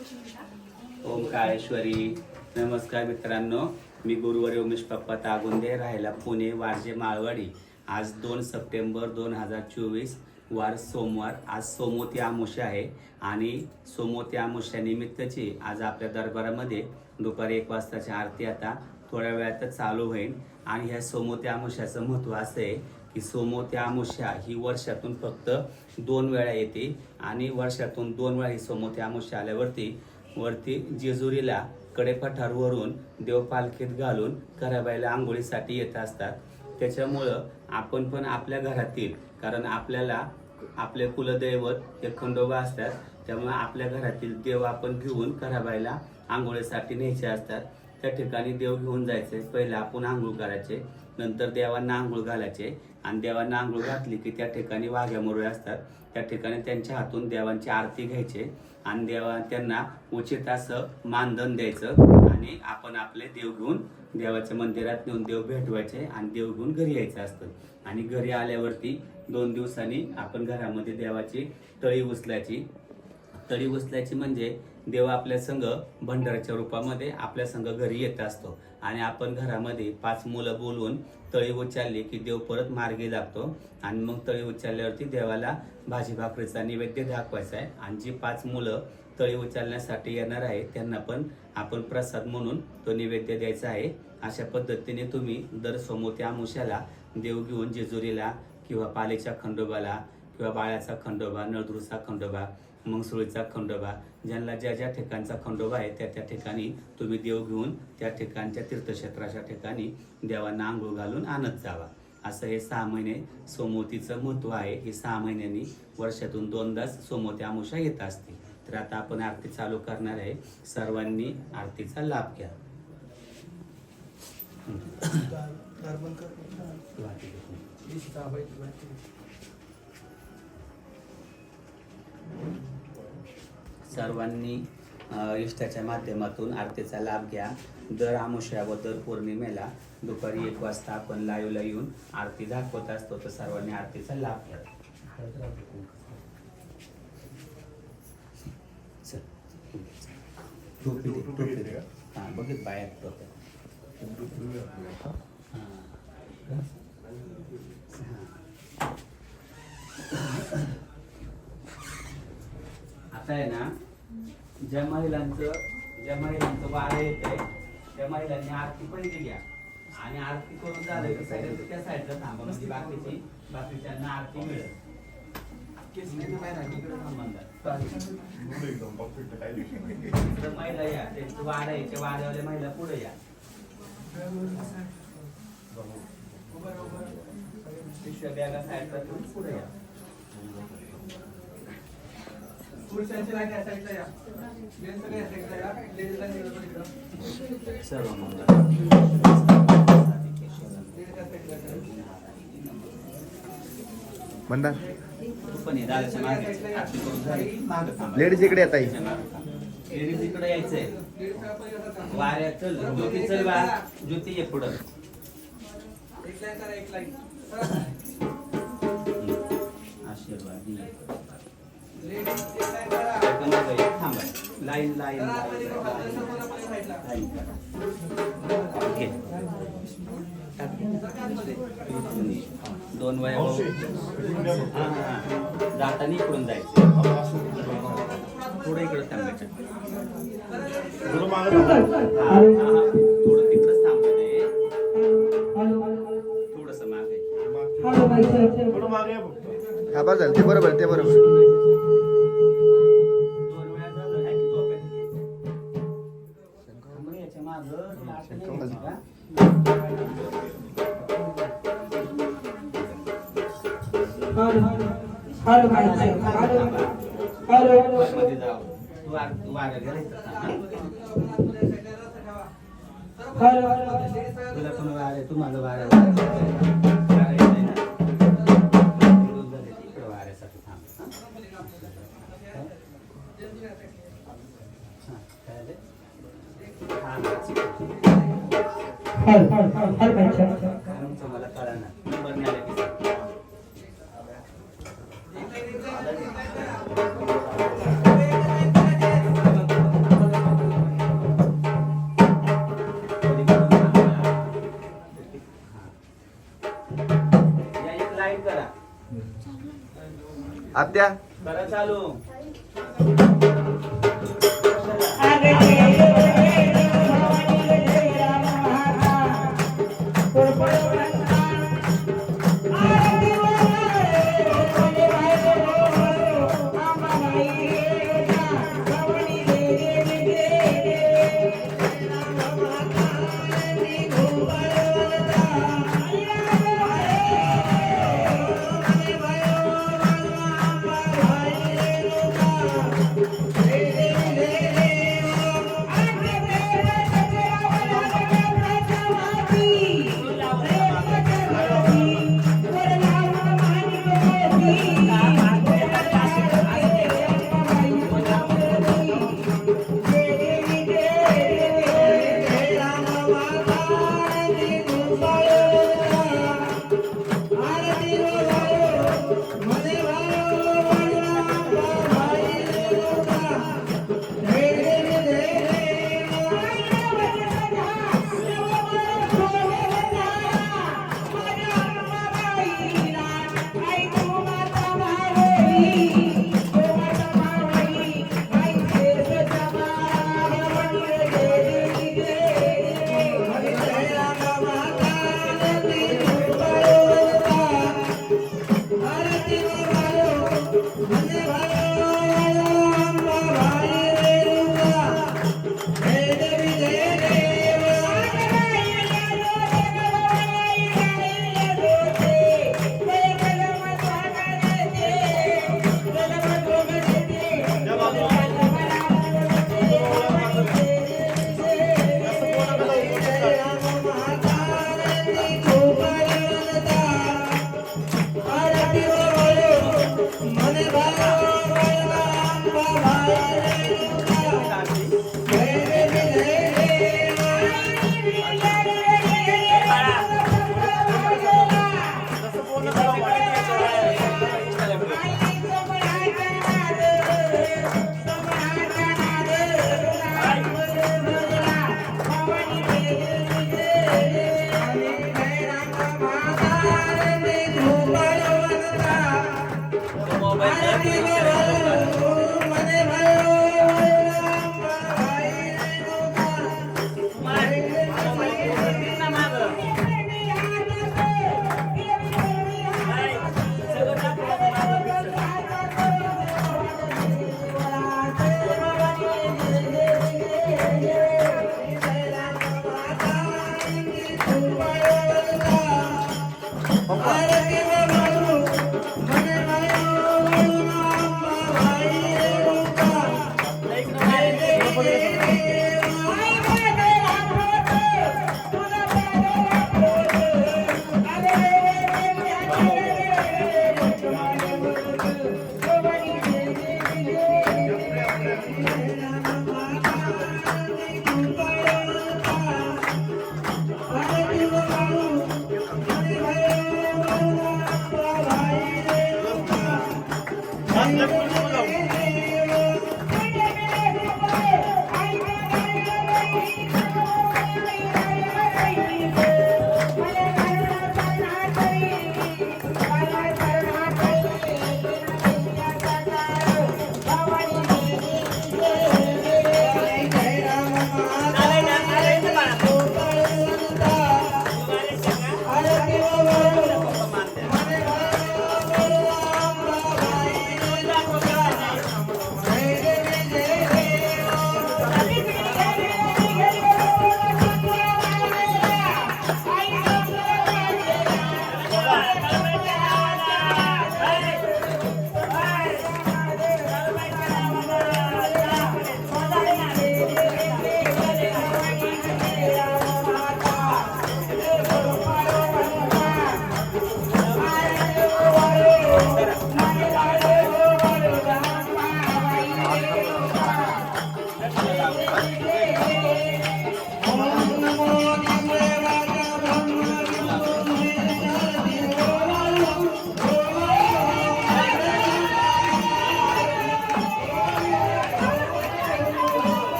ओम काळेश्वरी नमस्कार मित्रांनो. मी गुरुवारी उमेश पप्पा तागुंदे राहायला पुणे वारजे माळवाडी. आज दोन सप्टेंबर दोन हजार चोवीस वार सोमवार. आज सोमोती आमुष्य आहे आणि सोमोती आमुष्या निमित्तची आज आपल्या दरबारामध्ये दुपारी एक वाजताची आरती आता थोड्या वेळातच चालू होईल. आणि ह्या सोमोती आमुष्याचं महत्त्व असं आहे की समोर त्या अमुष्या ही वर्षातून फक्त दोन वेळा येते आणि वर्षातून दोन वेळा ही सोमोती आमुष्या आल्यावरती वरती जेजुरीला कडेपठारवरून देवपालखीत घालून घराबाईला आंघोळीसाठी येत असतात. त्याच्यामुळं आपण पण आपल्या घरातील कारण आपल्याला आपले कुलदैवत हे खंडोबा असतात त्यामुळे आपल्या घरातील देव आपण घेऊन घराबाईला आंघोळीसाठी न्यायचे असतात. त्या ठिकाणी देव घेऊन जायचे. पहिला आपण आंघोळ करायचे नंतर देवांना आंघोळ घालायचे. आणि देवांना आंघोळ घातली की त्या ठिकाणी वाघ्या मुरळे असतात. त्या ठिकाणी त्यांच्या हातून देवांची आरती घ्यायचे. आणि देवा त्यांना उचित असं मानधन द्यायचं. आणि आपण आपले देव घेऊन देवाच्या मंदिरात नेऊन देव भेटवायचे आणि देव घेऊन घरी यायचं असतं. आणि घरी आल्यावरती दोन दिवसांनी आपण घरामध्ये देवाची तळी उचलायची. तळी उचलायची म्हणजे देव आपल्या संघ भंडाराच्या रूपामध्ये आपल्या संघ घरी येत असतो. आणि आपण घरामध्ये पाच मुलं बोलवून तळी उचलली की देव परत मार्गी लागतो आणि मग तळी उचलल्यावरती देवाला भाजी भाकरीचा नैवेद्य दाखवायचा आहे. आणि जी पाच मुलं तळी उचलण्यासाठी येणार आहे त्यांना पण आपण प्रसाद म्हणून तो नैवेद्य द्यायचा आहे. अशा पद्धतीने तुम्ही दर सोमोत्या मुशाला देव घेऊन जेजुरीला किंवा पालेच्या खंडोबाला किंवा बाळाचा खंडोबा नळदुरचा खंडोबा मंगसुळीचा खंडोबा ज्यांना ज्या ज्या ठिकाणचा खंडोबा आहे त्या त्या ठिकाणी तुम्ही देव घेऊन त्या ठिकाणच्या तीर्थक्षेत्राच्या ठिकाणी देवांना आंघोळ घालून आणत जावा. असं हे सहा महिने सोमवतीचं महत्त्व आहे. हे सहा महिन्यांनी वर्षातून दोनदाच सोमवती आमुषा येत असते. तर आता आपण आरती चालू करणार आहे. सर्वांनी आरतीचा लाभ घ्या. सर्वांनी इष्टाच्या माध्यमातून आरतीचा लाभ घ्या. दर आमुष्या व दर पौर्णिमेला दुपारी एक वाजता आपण लाईव्हला येऊन आरती दाखवत असतो. तर सर्वांनी आरतीचा लाभ घ्या. टोपी टोपी बघित बाहेर टोप्या हा. आहे ना ज्या महिलांचं ज्या महिलांचं वारं येत आहे त्या महिलांनी आरती पहिली घ्या आणि आरती करून झालं की साईडला त्या साईडला थांबा म्हणजे बाकीची बाकीच्यांना आरती मिळेल. महिला या त्यांचं वारं आहे त्या वाऱ्यावाल्या महिला पुढे या. पिशव्या बॅगा साईडला ठेवून पुढे या. पुरुषांची लाईन या साईडला या मेन सगळे या साईडला या लेडीज लाईन इकडं पण इकडं. सर्व मंगळ लेडीज इकडे येत. लेडीज इकडे यायचंय. वाऱ्या चल ज्योती चल वा ज्योती ये पुढं. एक लाईन करा एक लाईन. आशीर्वाद. थांबा लाईन लाईन. दोन वया जाताना इकडून जायचं. थोडं इकडं थांबायचं हा, हा, हा. थोडं तिकडंच थांबायचं थोडस मागे हा बरं झालं. ते बरोबर ते बरोबर. वाऱ्या? तुला पण वाऱ्या तू माझं वाऱ्या द्या करा चालू.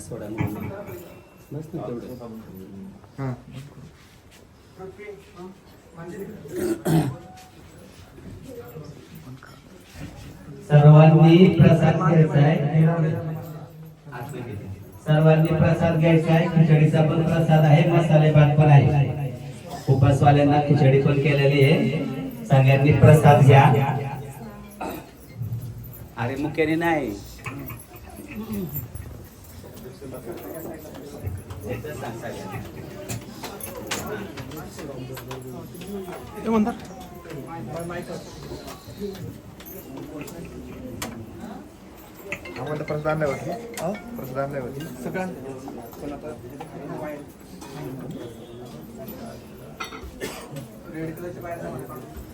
सोडा तेवढं सर्वांनी प्रसाद घ्यायचा आहे. सर्वांनी प्रसाद घ्यायचा आहे. खिचडीचा पण प्रसाद आहे. मसाले भात पण आहे. उपासवाल्यांना खिचडी पण केलेली आहे. सगळ्यांनी प्रसाद घ्या अरे मुख्याने नाही याचं सांग सगळ्यांना. आम्हाला प्रसाद आणल्यावरती प्रसाद आणल्यावरती रेड कलरच्या बाहेर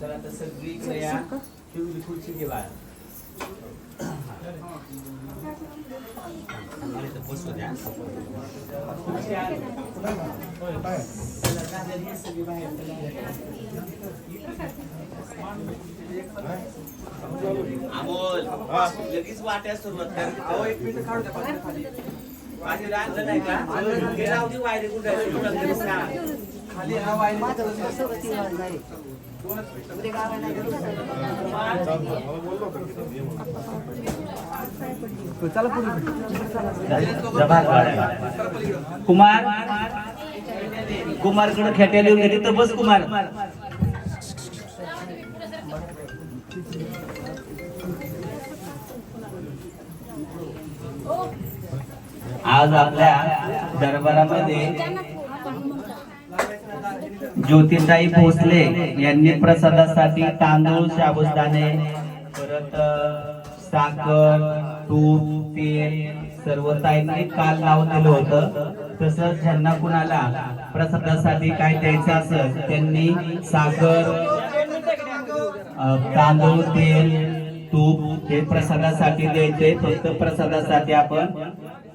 तर आता सगळीकडे या. पिवळी खुर्ची घे बसू द्या. खुर्ची सगळी बाहेर. अमोल लगेच वाट्या सुरुवात कर. अहो एक मिनिट काढू माझी रांगलं नाही का? हे राहू दे वायरे कुठे. खाली. हा वाहिनी कुमार कुमारकडे खेट्या लिहून घेते तर बस कुमार. आज आपल्या दरबारामध्ये ज्योतिताई भोसले यांनी प्रसादासाठी तांदूळ शाबुदाणे परत साखर तूप तेल सर्व ताईंनी काल लावून दिलं होतं. तसंच ज्यांना कुणाला प्रसादासाठी काय द्यायचं असेल त्यांनी साखर तांदूळ तेल तूप हे प्रसादासाठी द्यायचे. फक्त प्रसादासाठी आपण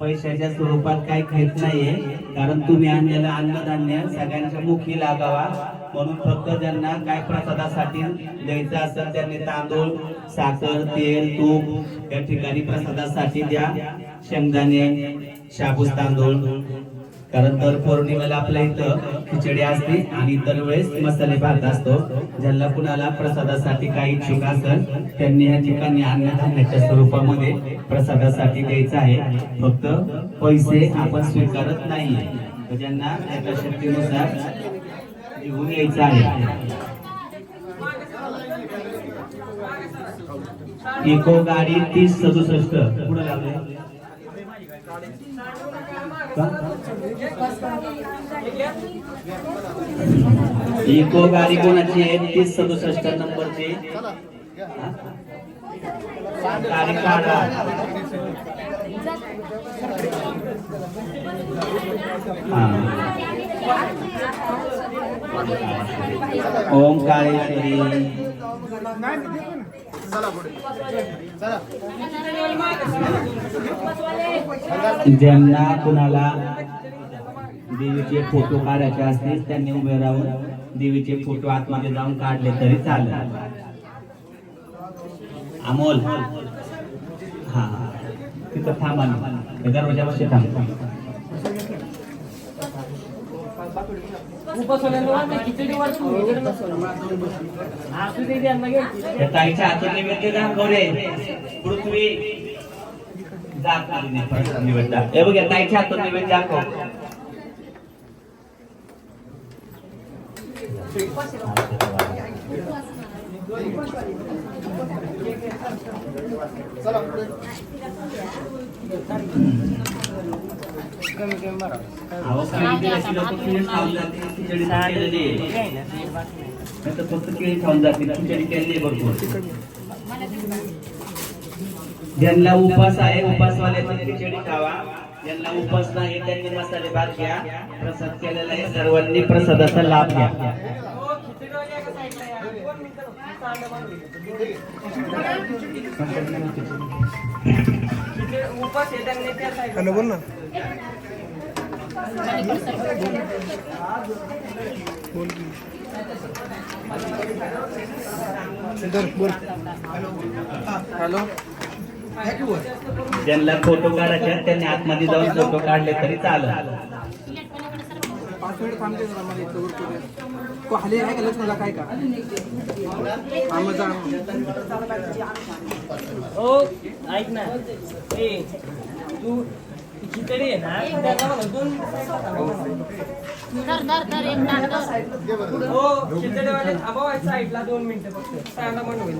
पैशाच्या स्वरूपात काही घेत नाहीये. कारण तुम्ही आणलेलं अन्नधान्य सगळ्यांच्या मुखी लागावा. म्हणून फक्त ज्यांना काय प्रसादासाठी द्यायचं असेल त्यांनी तांदूळ साखर तेल तूप या ठिकाणी प्रसादासाठी द्या. शेंगदाणे शाबूस तांदूळ. कारण दर पौर्णिमेला आपल्या इथं खिचडी असते आणि दरवेळेस मसाले भात असतो. ज्यांना कुणाला प्रसादासाठी काही इच्छुक असेल त्यांनी या ठिकाणी अन्नधान्याच्या स्वरूपामध्ये प्रसादासाठी द्यायचं आहे. फक्त पैसे आपण स्वीकारत नाही तर ज्यांना शक्तीनुसार घेऊन यायचं आहे. इको गाडी तीस सदुसष्ट. पुढे लागले. इको गाडी कोणाची आहे? तीस सदुसष्ट नंबरची. गाडी काढा. ओम काळेश्वरी. ज्यांना कुणाला देवीचे फोटो काढायचे असतील त्यांनी उभे राहून देवीचे फोटो आतमध्ये जाऊन काढले तरी चालेल. अमोल. हा. तिथं थांबा ना. दरवाजापाशी थांब. ताईच्या हातात नैवेद्य दाखव रे. पृथ्वी जा आतमध्ये नाही, निवेद दाखव. हे बघ ताईच्या हातून निवेद दाखव अहो, खिचडी अशी लोकं खिचडी खाऊन जातील, खिचडी केलेली आहे. नाही तर फक्त केळी खाऊन जातील खिचडी केली भरपूर ज्यांना उपास आहे उपासवाल्याची खिचडी खावा. ज्यांना उपास नाही त्यांनी मसाले भात घ्या प्रसाद केलेला आहे. सर्वांनी प्रसादाचा लाभ घ्या. हॅलो बोल ना. बोल. हॅलो. ज्यांना फोटो काढायचे आहेत, त्यांनी आतमध्ये जाऊन फोटो काढले तरी चालेल. पाच मिनिट थांबते जरा मला इथं वर करूया. तो खाली आहे का? लक्ष्मणला काय का? मग जा. हो ऐक ना. ए तू खिचडी आहे ना. त्याला म्हणा दोन धर धर धर एक ताट धर. हो खिचडीवाले थांबवा साईडला दोन मिनिटं फक्त. सांगा म्हणून.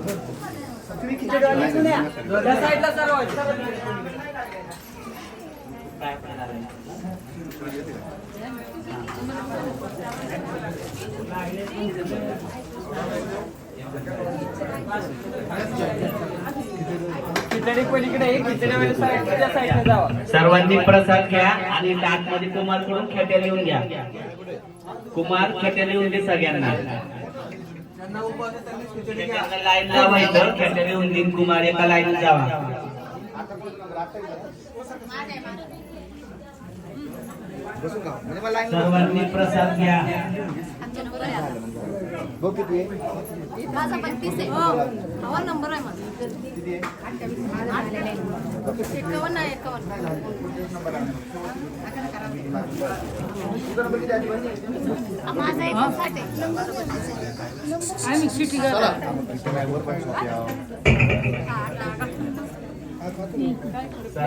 त्या साईडला सर्वांनी प्रसाद घ्या आणि आतमध्ये कुमारकडून खेट्या लिहून घ्या. कुमार खेट्या लिहून दे सगळ्यांना लाईन कुमार एका लाईन जावा. म्हणजे सर्वांनी प्रसाद घ्या. आता. बघ किती आहे. माझा पंचवीस आहे. हो. हवा नंबर आहे माझा. एकावन्न आहे एकावन्न. माझा एकोणसाठ